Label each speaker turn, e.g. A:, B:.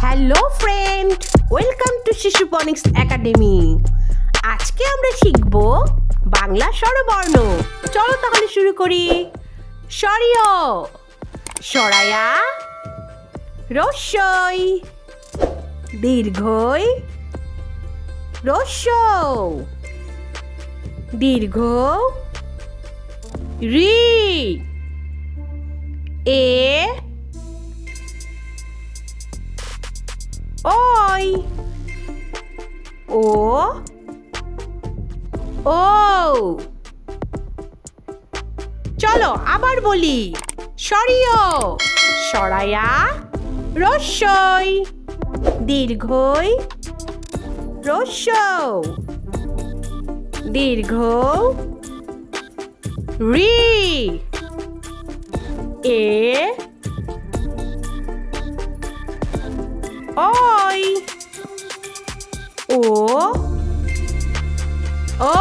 A: Hello friend welcome to Shishu phonics academy আজকে আমরা শিখব বাংলা স্বরবর্ণ। চলো তাহলে শুরু করি। সরিয় সরায়া রস্যই। দীর্ঘই। রস্য দীর্ঘ। রি। এ। ও। ও। চলো আবার বলি। সরিয়। সরায়া। রস্যই। দীর্ঘই। রস্য দীর্ঘ রি। এ। ওই ও ও